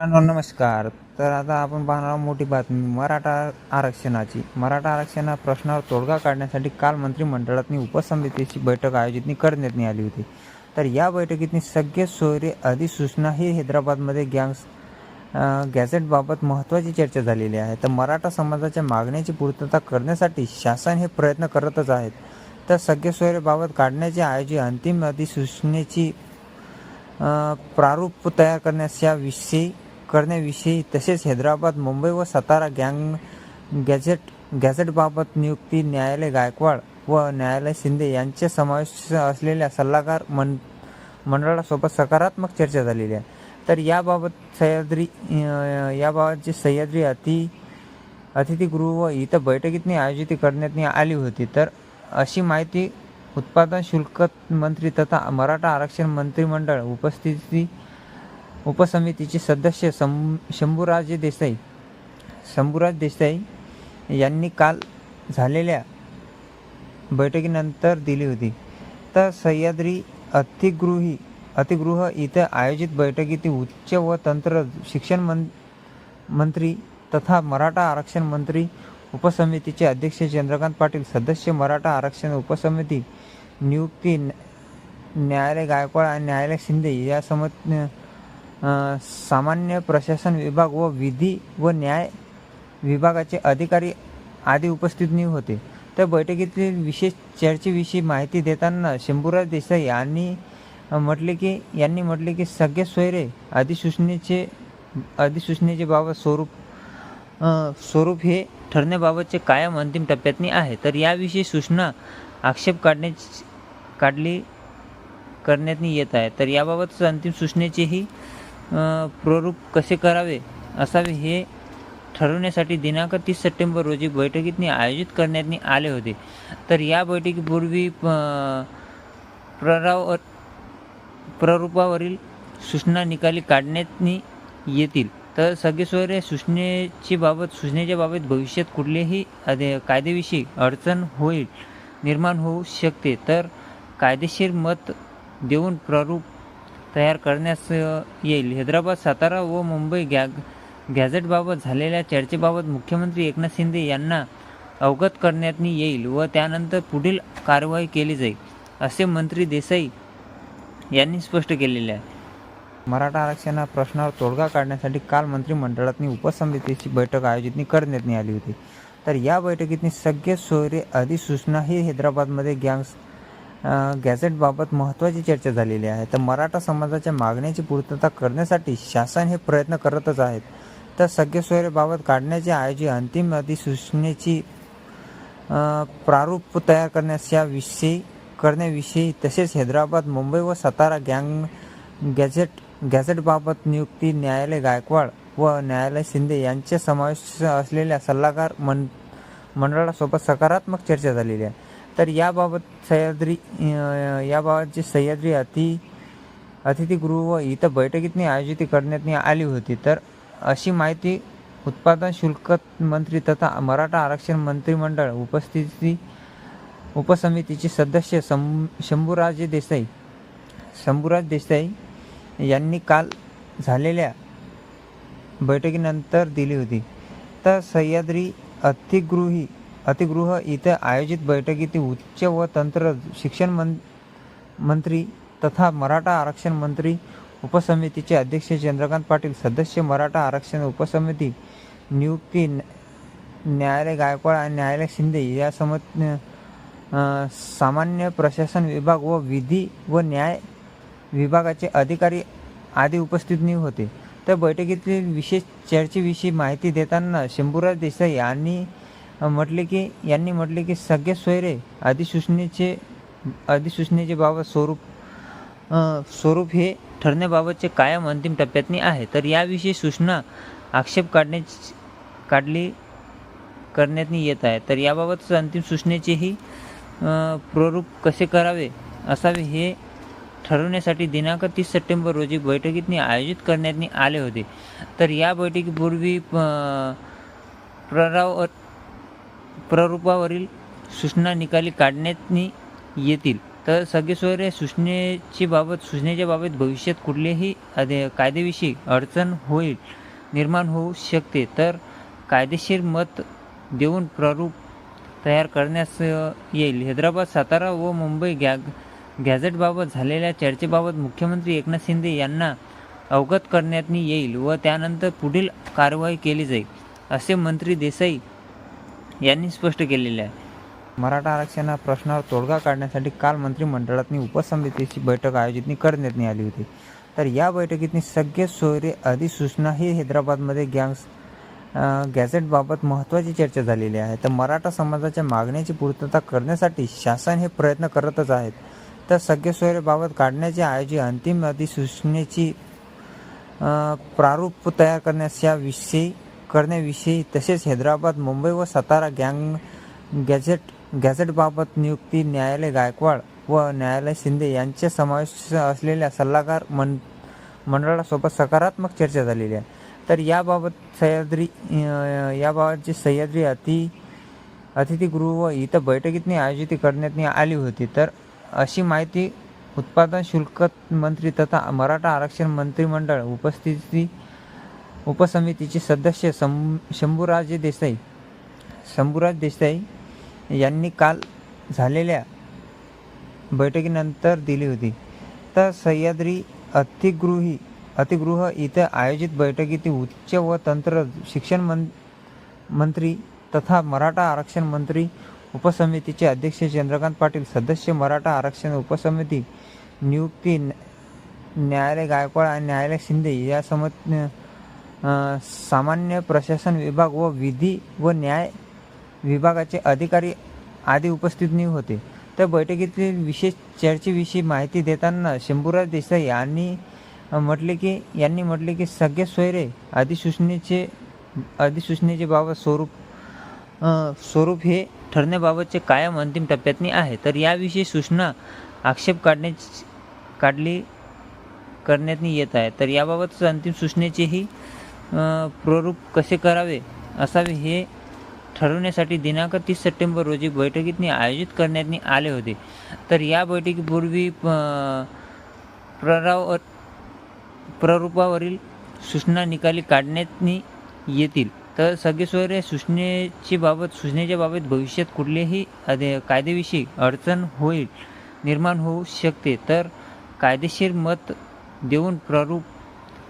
मित्रांनो नमस्कार. तर आता आपण पाहणार आहोत मोठी बातमी मराठा आरक्षणाची. मराठा आरक्षण प्रश्नावर तोडगा काढण्यासाठी काल मंत्रिमंडळातनी उपसमितीची बैठक आयोजित करण्यात आली होती. तर या बैठकीतनी सगळे सोयरे अधिसूचना ही हैदराबादमध्ये गँग्स गॅझेटबाबत महत्त्वाची चर्चा झालेली आहे. तर मराठा समाजाच्या मागण्याची पूर्तता करण्यासाठी शासन हे प्रयत्न करतच आहेत. तर सगळे सोयरेबाबत काढण्याची आयोजित अंतिम अधिसूचनेची प्रारूप तयार करण्यास याविषयी करण्याविषयी तसेच हैदराबाद मुंबई व सातारा गँग गॅझेट गॅझेटबाबत नियुक्ती न्यायालय गायकवाड व न्यायालय शिंदे यांचे समावेश असलेल्या सल्लागार मं मंडळासोबत सकारात्मक चर्चा झालेली आहे. तर याबाबत सह्याद्री याबाबतची सह्याद्री अति अतिथीगृह व इथं बैठकीतनी आयोजित करण्यात आली होती. तर अशी माहिती उत्पादन शुल्क मंत्री तथा मराठा आरक्षण मंत्रिमंडळ उपस्थिती उपसमितीचे सदस्य सं शंभूराजे देसाई. शंभूराज देसाई यांनी काल झालेल्या बैठकीनंतर दिली होती. तर सह्याद्री अतिगृही अतिगृह इथं आयोजित बैठकीत उच्च व तंत्र शिक्षण मं मंत्री तथा मराठा आरक्षण मंत्री उपसमितीचे अध्यक्ष चंद्रकांत पाटील सदस्य मराठा आरक्षण उपसमिती नियुक्ती न्यायालय गायकवाड आणि न्यायालय शिंदे या समत सामान्य प्रशासन विभाग व विधी व न्याय विभागाचे अधिकारी आदी उपस्थित होते. तर बैठकीतील विशेष चर्चेविषयी माहिती देताना शंभूराज देसाई यांनी म्हटले की यांनी म्हटले की सगळे सोयरे अधिसूचनेचे अधिसूचनेचे बाबत स्वरूप स्वरूप हे ठरण्याबाबतचे कायम अंतिम टप्प्यातनी आहे. तर याविषयी सूचना आक्षेप काढण्या काढली करण्यात येत आहे. तर याबाबत अंतिम सूचनेचेही प्रारूप कसे करावे असावे हे ठरवण्यासाठी दिनांक तीस सप्टेंबर रोजी बैठकीत आयोजित करण्यात आले होते. तर या बैठकीपूर्वी प्रराव प्ररूपावरील सूचना निकाली काढण्यात येतील. तर सगळेस्वर सूचनेची बाबत सूचनेच्या बाबत भविष्यात कुठलेही अधे- कायदेविषयी अडचण होईल निर्माण होऊ शकते. तर कायदेशीर मत देऊन प्रारूप तयार करण्यास येईल. हैदराबाद सातारा व मुंबई गॅ गॅझेटबाबत झालेल्या चर्चेबाबत मुख्यमंत्री एकनाथ शिंदे यांना अवगत करण्यात येईल व त्यानंतर पुढील कारवाई केली जाईल असे मंत्री देसाई यांनी स्पष्ट केलेले आहे. मराठा आरक्षणा प्रश्नावर तोडगा काढण्यासाठी काल मंत्रिमंडळातनी उपसमितीची बैठक आयोजित करण्यात आली होती. तर या बैठकीतनी सगळे सोयरे अधिसूचना ही हैदराबादमध्ये गँग्स गॅझेटबाबत महत्त्वाची चर्चा झालेली आहे. तर मराठा समाजाच्या मागण्याची पूर्तता करण्यासाठी शासन हे प्रयत्न करतच आहेत. तर सगळे सोयरेबाबत काढण्याची आयोजित अंतिम अधिसूचनेची प्रारूप तयार करण्यास याविषयी करण्याविषयी तसेच हैदराबाद मुंबई व सातारा गँग गॅझेट गॅझेटबाबत नियुक्ती न्यायालय गायकवाड व न्यायालय शिंदे यांचे समावेश असलेल्या सल्लागार मं मंडळासोबत सकारात्मक चर्चा झालेली आहे. तर याबाबत सह्याद्री याबाबतची सह्याद्री अति अतिथीगृह व इथं बैठकीत आयोजित करण्यात आली होती. तर अशी माहिती उत्पादन शुल्क मंत्री तथा मराठा आरक्षण मंत्रिमंडळ उपस्थिती उपसमितीचे सदस्य शं शंभूराजे देसाई शंभूराज देसाई यांनी काल झालेल्या बैठकीनंतर दिली होती. तर सह्याद्री अतिगृही अतिगृह इथं आयोजित बैठकीत उच्च व तंत्र शिक्षण मं मंत्री तथा मराठा आरक्षण मंत्री उपसमितीचे अध्यक्ष चंद्रकांत पाटील सदस्य मराठा आरक्षण उपसमिती नियुक्ती न्यायालय गायकवाड आणि न्यायालय शिंदे या समत सामान्य प्रशासन विभाग व विधी व न्याय विभागाचे अधिकारी आदी उपस्थित होते. तर बैठकीतील विशेष चर्चेविषयी माहिती देताना शंभूराज देसाई यांनी म्हटले की यांनी म्हटले की सगळे सोयरे अधिसूचनेचे अधिसूचनेचे बाबत स्वरूप स्वरूप हे ठरण्याबाबतचे कायम अंतिम टप्प्यातनी आहे. तर याविषयी सूचना आक्षेप काढण्या काढली करण्यात येत आहे. तर याबाबत अंतिम सूचनेचेही प्ररूप कसे करावे असावे हे ठरवण्यासाठी दिनांक तीस सप्टेंबर रोजी बैठकीतनी आयोजित करण्यात आले होते. तर या बैठकीपूर्वी प्र प्रराव प्रारूपावरील सूचना निकाली काढण्यात येतील. तर सगळेस्वर या सूचनेची बाबत सूचनेच्या बाबत भविष्यात कुठलेही अदे कायदेविषयी अडचण होईल निर्माण होऊ शकते. तर कायदेशीर मत देऊन प्रारूप तयार करण्यास येईल. हैदराबाद सातारा व मुंबई गॅ गॅझेटबाबत झालेल्या चर्चेबाबत मुख्यमंत्री एकनाथ शिंदे यांना अवगत करण्यात येईल व त्यानंतर पुढील कारवाई केली जाईल असे मंत्री देसाई यांनी स्पष्ट केलेले आहे. मराठा आरक्षण प्रश्नावर तोडगा काढण्यासाठी काल मंत्रिमंडळातनी उपसमितीची बैठक आयोजित करण्यात आली होती. तर या बैठकीतनी सगळे सोयरे अधिसूचना ही हैदराबादमध्ये गँग्स गॅझेटबाबत महत्त्वाची चर्चा झालेली आहे. तर मराठा समाजाच्या मागण्याची पूर्तता करण्यासाठी शासन हे प्रयत्न करतच आहेत. तर सगळे सोयरेबाबत काढण्याची आयोजित अंतिम अधिसूचनेची प्रारूप तयार करण्यास याविषयी करण्याविषयी तसेच हैदराबाद मुंबई व सातारा गँग गॅझेट गॅझेटबाबत नियुक्ती न्यायालय गायकवाड व न्यायालय शिंदे यांचे समावेश असलेल्या सल्लागार मं मंडळासोबत सकारात्मक चर्चा झालेली आहे. तर याबाबत सह्याद्री याबाबतची सह्याद्री अति अतिथीगृह व इथं बैठकीतनी आयोजित करण्यात आली होती. तर अशी माहिती उत्पादन शुल्क मंत्री तथा मराठा आरक्षण मंत्रिमंडळ उपस्थिती उपसमितीचे सदस्य सं शंभूराजे देसाई. शंभूराज देसाई यांनी काल झालेल्या बैठकीनंतर दिली होती. तर सह्याद्री अतिगृही अतिगृह इथं आयोजित बैठकीत उच्च व तंत्र शिक्षण मं मंत्री तथा मराठा आरक्षण मंत्री उपसमितीचे अध्यक्ष चंद्रकांत पाटील सदस्य मराठा आरक्षण उपसमिती नियुक्ती न्यायालय गायकवाड आणि न्यायालय शिंदे या समत सामान्य प्रशासन विभाग व विधी व न्याय विभागाचे अधिकारी आदी उपस्थित होते. तर बैठकीतील विशेष चर्चेविषयी माहिती देताना शंभूराज देसाई यांनी म्हटले की यांनी म्हटले की सगळे सोयरे अधिसूचनेचे अधिसूचनेचे बाबत स्वरूप स्वरूप हे ठरण्याबाबतचे कायम अंतिम टप्प्यातनी आहे. तर याविषयी सूचना आक्षेप काढण्या काढली करण्यात येत आहे. तर याबाबत अंतिम सूचनेचेही प्ररूप कसे करावे असावे हे ठरवण्यासाठी दिनांक तीस सप्टेंबर रोजी बैठकीत आयोजित करण्यात आले होते. तर या बैठकीपूर्वी प- प्रराव प्ररूपावरील सूचना निकाली काढण्यात येतील. तर सगळेस्वरे सूचनेची बाबत सूचनेच्या बाबत भविष्यात कुठलेही अधे कायदेविषयी अडचण होईल निर्माण होऊ शकते. तर कायदेशीर मत देऊन प्रारूप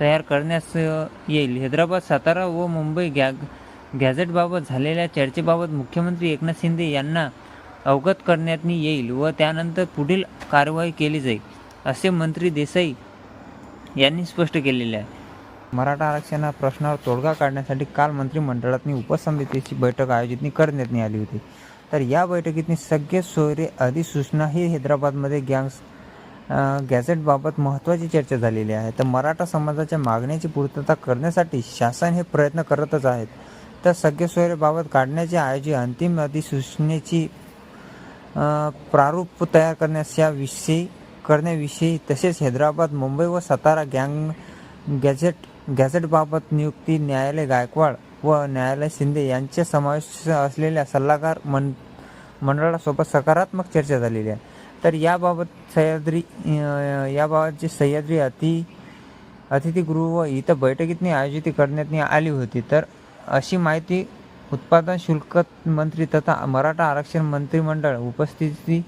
तयार करण्यास येईल. हैदराबाद सातारा व मुंबई गॅ गॅझेटबाबत झालेल्या चर्चेबाबत मुख्यमंत्री एकनाथ शिंदे यांना अवगत करण्यात येईल व त्यानंतर पुढील कारवाई केली जाईल असे मंत्री देसाई यांनी स्पष्ट केलेले आहे. मराठा आरक्षणा प्रश्नावर तोडगा काढण्यासाठी काल मंत्रिमंडळातनी उपसमितीची बैठक आयोजित करण्यात आली होती. तर या बैठकीतनी सगळे सोयरे अधिसूचना ही हैदराबादमध्ये गँग्स गॅझेटबाबत महत्त्वाची चर्चा झालेली आहे. तर मराठा समाजाच्या मागण्याची पूर्तता करण्यासाठी शासन हे प्रयत्न करतच आहेत. तर सगळे सोयरेबाबत काढण्याची आयोजित अंतिम अधिसूचनेची प्रारूप तयार करण्यास याविषयी करण्याविषयी तसेच हैदराबाद मुंबई व सातारा गँग गॅझेट गॅझेटबाबत नियुक्ती न्यायालय गायकवाड व न्यायालय शिंदे यांचे समावेश असलेल्या सल्लागार मं मंडळासोबत सकारात्मक चर्चा झालेली आहे. तर याबाबत सह्याद्री याबाबतची सह्याद्री अति अतिथीगृह व इथं बैठकीतनी आयोजित करण्यात आली होती. तर अशी माहिती उत्पादन शुल्क मंत्री तथा मराठा आरक्षण मंत्रिमंडळ उपस्थिती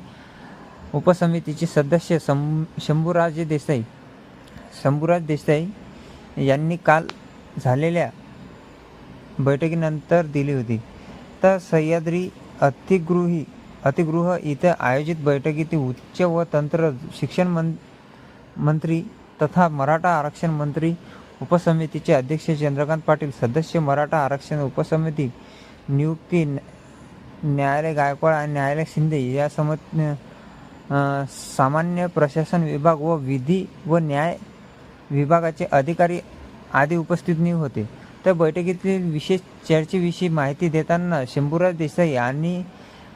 उपसमितीचे सदस्य शं शंभूराजे देसाई शंभूराज देसाई यांनी काल झालेल्या बैठकीनंतर दिली होती. तर सह्याद्री अतिगृही अतिगृह इथं आयोजित बैठकीत उच्च व तंत्र शिक्षण मं मंत्री तथा मराठा आरक्षण मंत्री उपसमितीचे अध्यक्ष चंद्रकांत पाटील सदस्य मराठा आरक्षण उपसमिती नियुक्ती न्यायालय गायकवाड आणि न्यायालय शिंदे या समत सामान्य प्रशासन विभाग व विधी व न्याय विभागाचे अधिकारी आदी उपस्थित होते. तर बैठकीतील विशेष चर्चेविषयी माहिती देताना शंभूराज देसाई यांनी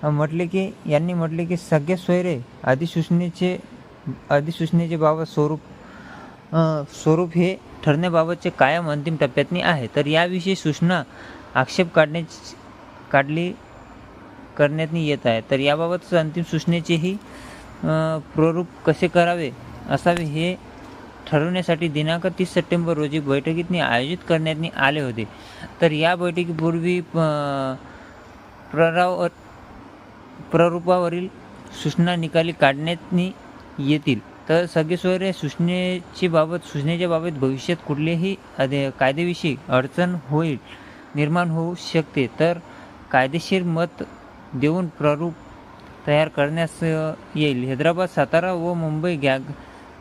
म्हटले की यांनी म्हटले की सगळे सोयरे अधिसूचनेचे अधिसूचनेचे बाबत स्वरूप स्वरूप हे ठरण्याबाबतचे कायम अंतिम टप्प्यातनी आहे. तर याविषयी सूचना आक्षेप काढण्याची काढली करण्यात येत आहे. तर याबाबत अंतिम सूचनेचेही प्ररूप कसे करावे असावे हे ठरवण्यासाठी दिनांक तीस सप्टेंबर रोजी बैठकीतनी आयोजित करण्यात आले होते. तर या बैठकीपूर्वी अ, प्रराव प्ररूपावरील सूचना निकाली काढण्यात येतील. तर सगळे सूचनेची बाबत सूचनेच्या बाबत भविष्यात कुठलेही अधे कायदेविषयी अडचण होईल निर्माण होऊ शकते. तर कायदेशीर मत देऊन प्रारूप तयार करण्यास येईल. हैदराबाद सातारा व मुंबई गॅ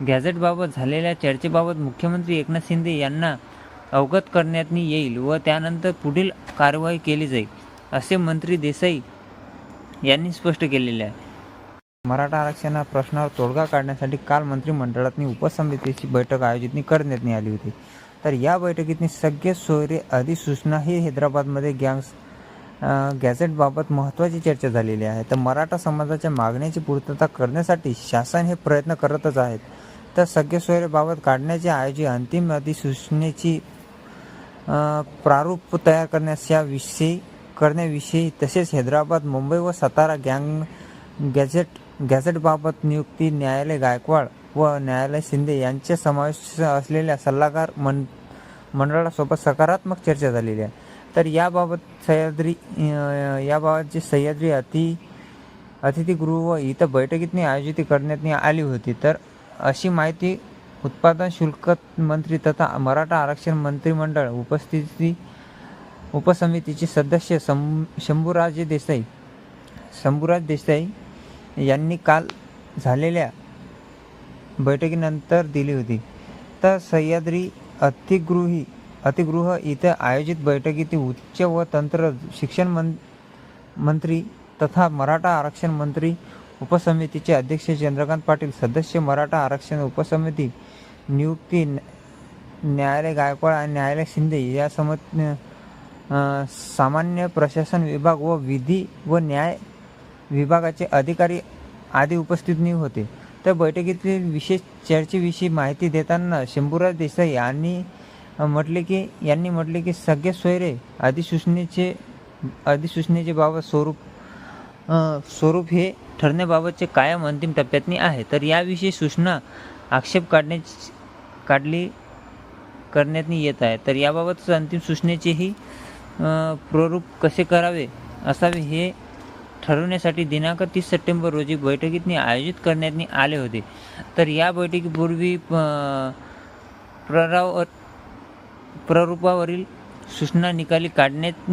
गॅझेटबाबत झालेल्या चर्चेबाबत मुख्यमंत्री एकनाथ शिंदे यांना अवगत करण्यात येईल व त्यानंतर पुढील कारवाई केली जाईल असे मंत्री देसाई यांनी स्पष्ट केलेले आहे. मराठा आरक्षणा प्रश्नावर तोडगा काढण्यासाठी काल मंत्रिमंडळातनी उपसमितीची बैठक आयोजित करण्यात आली होती. तर या बैठकीतनी सगळे सोयरे अधिसूचना ही हैदराबादमध्ये गँग्स गॅझेटबाबत महत्त्वाची चर्चा झालेली आहे. तर मराठा समाजाच्या मागण्याची पूर्तता करण्यासाठी शासन हे प्रयत्न करतच आहेत. तर सगळे सोयरेबाबत काढण्याची आयोजित अंतिम अधिसूचनेची प्रारूप तयार करण्यास याविषयी करण्याविषयी तसेच हैदराबाद मुंबई व सातारा गँग गॅझेट गॅझेटबाबत नियुक्ती न्यायालय गायकवाड व न्यायालय शिंदे यांचे समावेश असलेल्या सल्लागार मन मंडळासोबत सकारात्मक चर्चा झालेली आहे. तर याबाबत सह्याद्री याबाबतची सह्याद्री अति अतिथीगृह व इथं बैठकीतनी आयोजित करण्यात आली होती. तर अशी माहिती उत्पादन शुल्क मंत्री तथा मराठा आरक्षण मंत्रिमंडळ उपस्थिती उपसमितीचे सदस्य शं शंभूराजे देसाई. शंभूराज देसाई यांनी काल झालेल्या बैठकीनंतर दिली होती. तर सह्याद्री अतिगृही अतिगृह इथं आयोजित बैठकीत उच्च व तंत्र शिक्षण मं मंत्री तथा मराठा आरक्षण मंत्री उपसमितीचे अध्यक्ष चंद्रकांत पाटील सदस्य मराठा आरक्षण उपसमिती नियुक्ती न्या- न्यायालय गायकवाड आणि न्यायालय शिंदे या समत सामान्य प्रशासन विभाग व विधी व न्याय विभागाचे अधिकारी आदी उपस्थित होते. तर बैठकीतील विशेष चर्चेविषयी माहिती देताना शंभूराज देसाई यांनी म्हटले की यांनी म्हटले की सगळे सोयरे अधिसूचनेचे अधिसूचनेचे बाबत स्वरूप स्वरूप हे ठरण्याबाबतचे कायम अंतिम टप्प्यातनी आहे. तर याविषयी सूचना आक्षेप काढण्याची काढली करण्यात येत आहे. तर याबाबत अंतिम सूचनेचेही प्ररूप कसे करावे असावे हे ठरवण्यासाठी दिनांक तीस सप्टेंबर रोजी बैठकीत आयोजित करण्यात आले होते. तर या बैठकीपूर्वी प्रराव प्ररूपावरील सूचना निकाली काढण्यात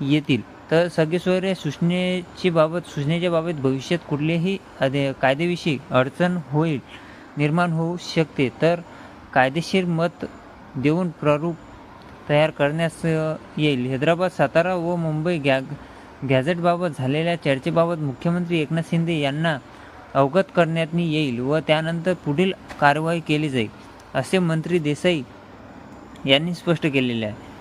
येतील. तर सगळे सूचनेची बाबत सूचनेच्या बाबत भविष्यात कुठलेही अधे कायदेविषयी अडचण होईल निर्माण होऊ शकते. तर कायदेशीर मत देऊन प्ररूप तयार करण्यास येईल. हैदराबाद सातारा व मुंबई गॅ गॅझेटबाबत झालेल्या चर्चेबाबत मुख्यमंत्री एकनाथ शिंदे यांना अवगत करण्यात येईल व त्यानंतर पुढील कारवाई केली जाईल असे मंत्री देसाई यांनी स्पष्ट केलेले आहे.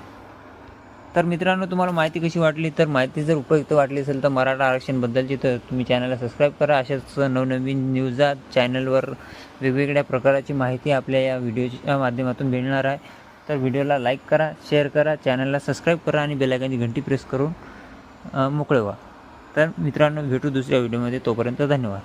तर मित्रांनो तुम्हाला माहिती कशी वाटली? तर माहिती जर उपयुक्त वाटली असेल तर मराठा आरक्षणबद्दलची तर तुम्ही चॅनलला सबस्क्राईब करा. अशाच नवनवीन न्यूजा चॅनलवर वेगवेगळ्या प्रकाराची माहिती आपल्या या व्हिडिओच्या माध्यमातून मिळणार आहे. तर व्हिडिओला लाईक करा शेअर करा चॅनलला सबस्क्राईब करा आणि बेलायकांची घंटी प्रेस करून मोकळे व्हा. तर मित्रांनो भेटू दुसऱ्या व्हिडिओमध्ये. तोपर्यंत धन्यवाद.